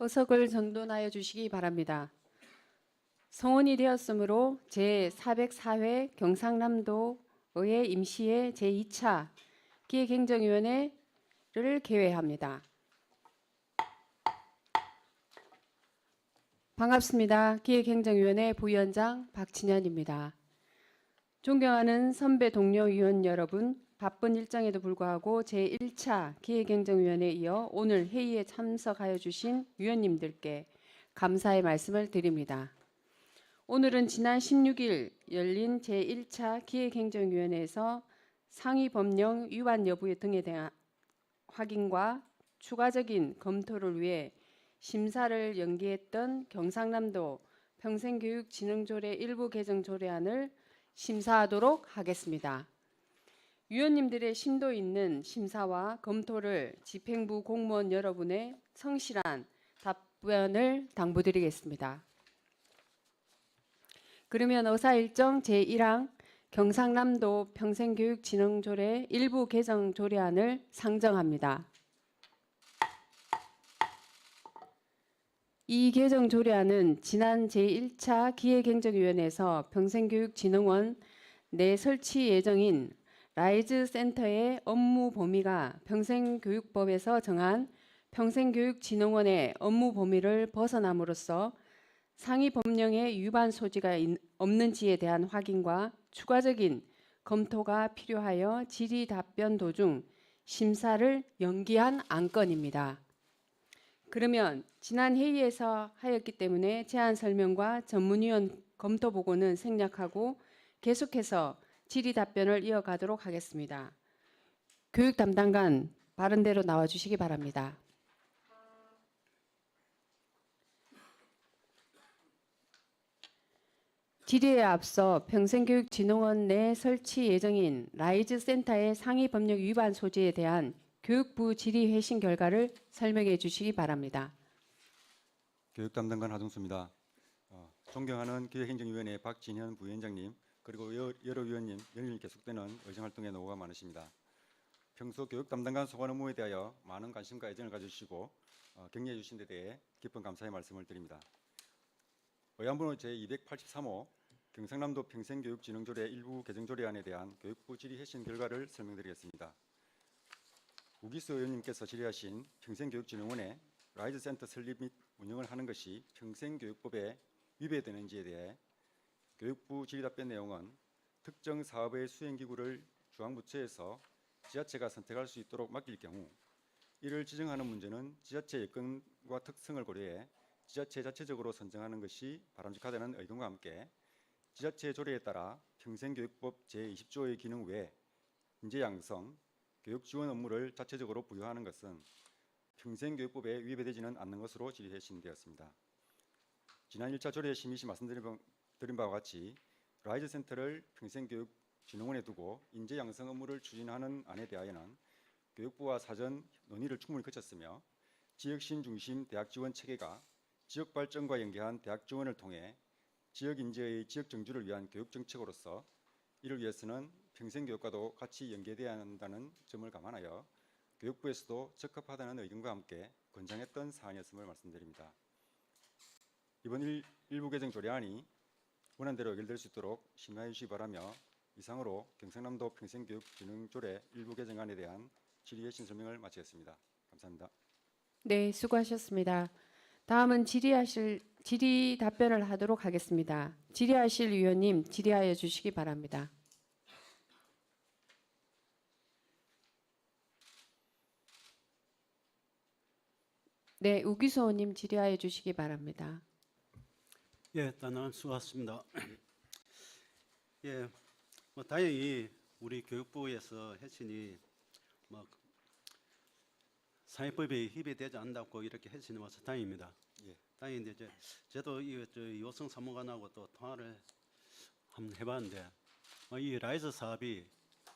의석을 정돈하여 주시기 바랍니다. 성원이 되었으므로 제404회 경상남도 의회 임시회 제2차 기획행정위원회를 개회합니다. 반갑습니다. 기획행정위원회 부위원장 박진현입니다. 존경하는 선배 동료 위원 여러분, 바쁜 일정에도 불구하고 제1차 기획행정위원회에 이어 오늘 회의에 참석하여 주신 위원님들께 감사의 말씀을 드립니다. 오늘은 지난 16일 열린 제1차 기획행정위원회에서 상위 법령 위반 여부 등에 대한 확인과 추가적인 검토를 위해 심사를 연기했던 경상남도 평생교육진흥조례 일부 개정 조례안을 심사하도록 하겠습니다. 위원님들의 심도 있는 심사와 검토를 집행부 공무원 여러분의 성실한 답변을 당부드리겠습니다. 그러면 의사일정 제1항 경상남도 평생교육진흥조례 일부 개정 조례안을 상정합니다. 이 개정 조례안은 지난 제1차 기획행정위원회에서 평생교육진흥원 내 설치 예정인 라이즈 센터의 업무 범위가 평생교육법에서 정한 평생교육진흥원의 업무 범위를 벗어남으로써 상위 법령의 위반 소지가 있- 없는지에 대한 확인과 추가적인 검토가 필요하여 질의 답변 도중 심사를 연기한 안건입니다. 그러면 지난 회의에서 하였기 때문에 제안 설명과 전문위원 검토 보고는 생략하고 계속해서 질의 답변을 이어가도록 하겠습니다. 교육 담당관 바른대로 나와 주시기 바랍니다. 질의에 앞서 평생교육진흥원 내 설치 예정인 라이즈 센터의 상위 법령 위반 소지에 대한 교육부 질의 회신 결과를 설명해 주시기 바랍니다. 교육 담당관 하동수입니다. 어, 존경하는 기획행정위원회 박진현 부위원장님 그리고 여- 여러 위원님 연일 계속되는 의정 활동에 노고가 많으십니다. 평소 교육 담당관 소관 업무에 대하여 많은 관심과 애정을 가져주시고 어, 격려해 주신 데 대해 깊은 감사의 말씀을 드립니다. 의안번호 제283호 경상남도 평생교육진흥조례 일부 개정조례안에 대한 교육부 질의 회신 결과를 설명드리겠습니다. 우기수 의원님께서 질의하신 평생교육진흥원의 라이즈 센터 설립 및 운영을 하는 것이 평생교육법에 위배되는지에 대해 교육부 질의 답변 내용은 특정 사업의 수행기구를 중앙부처에서 지자체가 선택할 수 있도록 맡길 경우 이를 지정하는 문제는 지자체 여건과 특성을 고려해 지자체 자체적으로 선정하는 것이 바람직하다는 의견과 함께 지자체 조례에 따라 평생교육법 제20조의 기능 외에 인재 양성, 교육 지원 업무를 자체적으로 부여하는 것은 평생교육법에 위배되지는 않는 것으로 질의해 신되었습니다. 지난 1차 조례 심의 시 말씀드린 바- 드린 바와 같이 라이즈 센터를 평생교육 진흥원에 두고 인재 양성 업무를 추진하는 안에 대하여는 교육부와 사전 논의를 충분히 거쳤으며 지역신 중심 대학 지원 체계가 지역 발전과 연계한 대학 지원을 통해 지역 인재의 지역 정주를 위한 교육 정책으로서 이를 위해서는 평생 교육과도 같이 연계되어야 한다는 점을 감안하여 교육부에서도 적합하다는 의견과 함께 권장했던 사안이었음을 말씀드립니다. 이번 일, 일부 개정 조례안이 원안대로 의결될 수 있도록 심의해 주시기 바라며 이상으로 경상남도 평생교육진흥조례 일부 개정안에 대한 질의의 신 설명을 마치겠습니다. 감사합니다. 네, 수고하셨습니다. 다음은 질의하실 질의 답변을 하도록 하겠습니다. 질의하실 위원님 질의하여 주시기 바랍니다. 네, 우기수 의원님 질의하여 주시기 바랍니다. 예, 단원 수고하셨습니다. 예, 뭐 다행히 우리 교육부에서 해신이 뭐 사회법에 위배되지 않는다고 이렇게 해신이 와서 다행입니다. 예. 다행인데 이제 저도 이저 요성 사무관하고 또 통화를 한번 해봤는데 어, 이 라이즈 사업이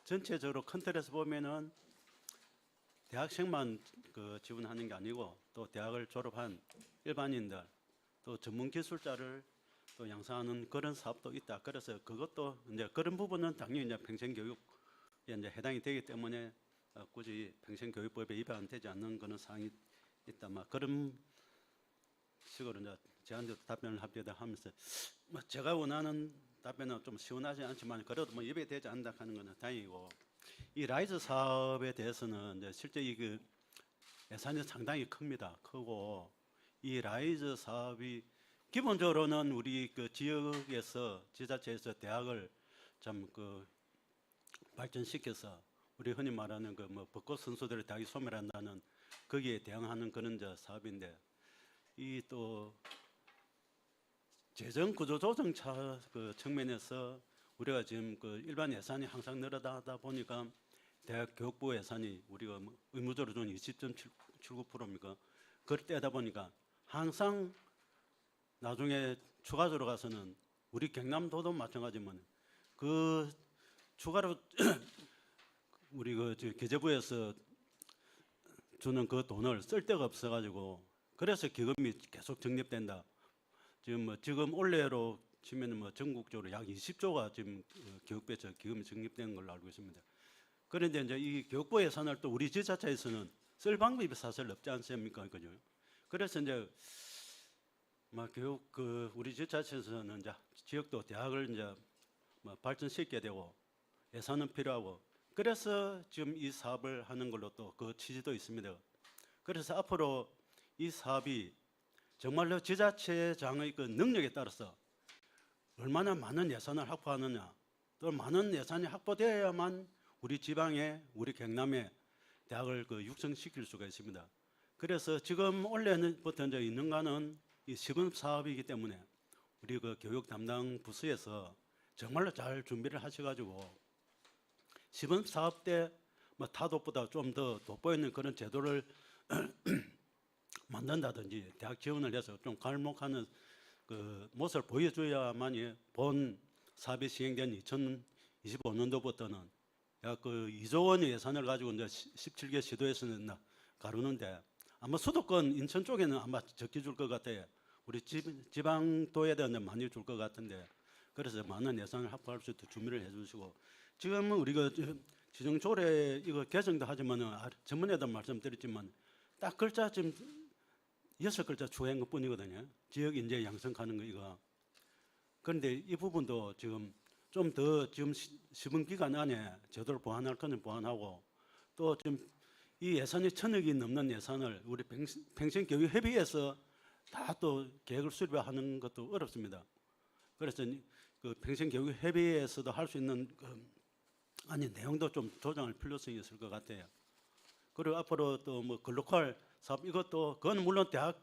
전체적으로 큰 틀에서 보면은 대학생만 그 지원하는 게 아니고 또 대학을 졸업한 일반인들 또 전문 기술자를 또 양성하는 그런 사업도 있다. 그래서 그것도 이제 그런 부분은 당연히 이제 평생 교육에 이제 해당이 되기 때문에 어, 굳이 평생 교육법에 위반되지 않는 그런 사항이 있다. 막 그런 식으로 이제 제한테 답변을 합니다 하면서 뭐 제가 원하는 답변은 좀 시원하지 않지만 그래도 뭐 입에 대지 않는다 하는 거는 다행이고 이 라이즈 사업에 대해서는 이제 실제 이그 예산이 상당히 큽니다. 크고 이 라이즈 사업이 기본적으로는 우리 그 지역에서 지자체에서 대학을 참 그 발전시켜서 우리 흔히 말하는 그 뭐 벚꽃 선수들의 대학이 소멸한다는 거기에 대응하는 그런 저 사업인데 이 또 재정 구조 조정 차그 측면에서 우리가 지금 그 일반 예산이 항상 늘어나다 보니까 대학 교육부 예산이 우리가 뭐 의무적으로 준 20.79%입니까? 그럴 때다 보니까 항상 나중에 추가적으로 가서는 우리 경남도도 마찬가지지만 그 추가로 우리 그저 계제부에서 주는 그 돈을 쓸 데가 없어가지고 그래서 기금이 계속 적립된다. 지금 뭐 지금 올해로 치면은 뭐 전국적으로 약 20조가 지금 어, 교육부에서 기금이 적립되는 걸로 알고 있습니다. 그런데 이제 이 교육부 예산을 또 우리 지자체에서는 쓸 방법이 사실 없지 않습니까, 그죠? 그래서 이제 막 교육 그 우리 지자체에서는 이제 지역도 대학을 이제 뭐 발전시키게 되고 예산은 필요하고 그래서 지금 이 사업을 하는 걸로 또 그 취지도 있습니다. 그래서 앞으로 이 사업이 정말로 지자체장의 그 능력에 따라서 얼마나 많은 예산을 확보하느냐 또 많은 예산이 확보되어야만 우리 지방에 우리 경남에 대학을 그 육성시킬 수가 있습니다. 그래서 지금 원래는부터 이제 있는가는 이 시범 사업이기 때문에 우리 그 교육 담당 부서에서 정말로 잘 준비를 하셔가지고 시범 사업 때 뭐 타도보다 좀 더 돋보이는 그런 제도를 만든다든지 대학 지원을 해서 좀 갈목하는 그 모습을 보여줘야만이 본 사업이 시행된 2025년도부터는 약 그 2조 원의 예산을 가지고 이제 17개 시도에서는 나- 가르는데 아마 수도권 인천 쪽에는 아마 적게 줄 것 같아요. 우리 지, 지방도에는 많이 줄 것 같은데 그래서 많은 예산을 확보할 수 있도록 준비를 해주시고 지금은 우리가 저- 지정 조례 이거 개정도 하지만은 아, 전번에도 말씀드렸지만 딱 글자 지금 여섯 글자 추가한 것 뿐이거든요. 지역 인재 양성하는 거 이거. 그런데 이 부분도 지금 좀 더 지금 시- 시범 기간 안에 제대로 보완할 거는 보완하고 또 지금 이 예산이 천억이 넘는 예산을 우리 평생- 평생교육협의회에서 다 또 계획을 수립하는 것도 어렵습니다. 그래서 이- 그 평생교육협의회에서도 할 수 있는 그 아니 내용도 좀 조정할 필요성이 있을 것 같아요. 그리고 앞으로 또 뭐 글로컬 사업 이것도 그건 물론 대학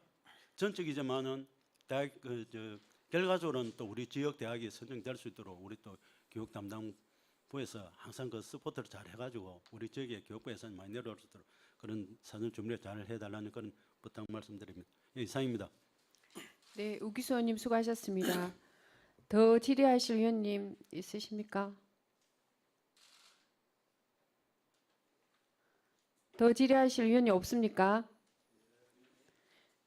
전적이지만은 대학 그저 결과적으로는 또 우리 지역 대학이 선정될 수 있도록 우리 또 교육 담당 부에서 항상 그 서포트를 잘 해가지고 우리 지역의 교육부 예산이 많이 내려올 수 있도록 그런 사전 준비를 잘 해달라는 그런 부탁 말씀드립니다. 예, 이상입니다. 네, 우기수 의원님 수고하셨습니다. 더 질의하실 위원님 있으십니까? 더 질의하실 위원이 없습니까?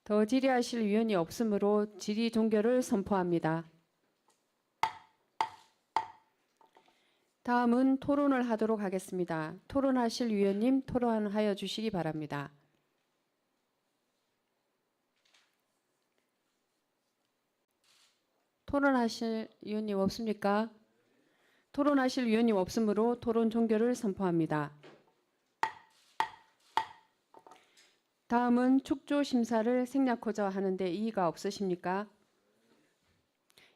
더 질의하실 위원이 없으므로 질의 종결을 선포합니다. 다음은 토론을 하도록 하겠습니다. 토론하실 위원님 토론하여 주시기 바랍니다. 토론하실 위원님 없습니까? 토론하실 위원님 없으므로 토론 종결을 선포합니다. 다음은 축조 심사를 생략하자 하는데 이의가 없으십니까?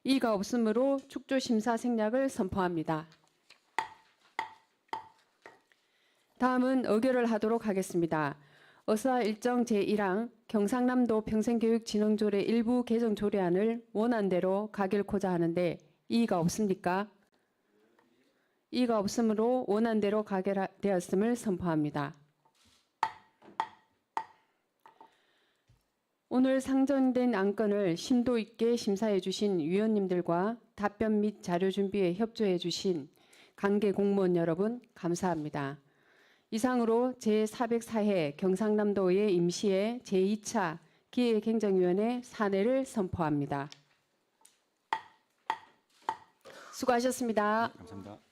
이의가 없으므로 축조 심사 생략을 선포합니다. 다음은 의결을 하도록 하겠습니다. 어사 일정 제1항 경상남도 평생교육진흥조례 일부 개정 조례안을 원안대로 가결코자 하는데 이의가 없습니까? 이의가 없으므로 원안대로 가결되었음을 선포합니다. 오늘 상정된 안건을 심도 있게 심사해 주신 위원님들과 답변 및 자료 준비에 협조해 주신 관계 공무원 여러분 감사합니다. 이상으로 제404회 경상남도의 임시의 제2차 기획행정위원회 사내를 선포합니다. 수고하셨습니다. 감사합니다.